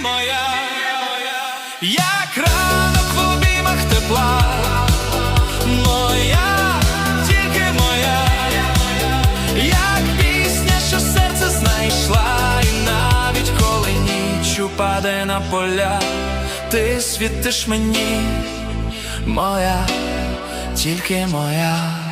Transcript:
моя, як ранок в обіймах тепла, моя, тільки моя, як пісня, що серце знайшла, і навіть коли ніч упаде на поля, ти світиш мені, моя, тільки моя.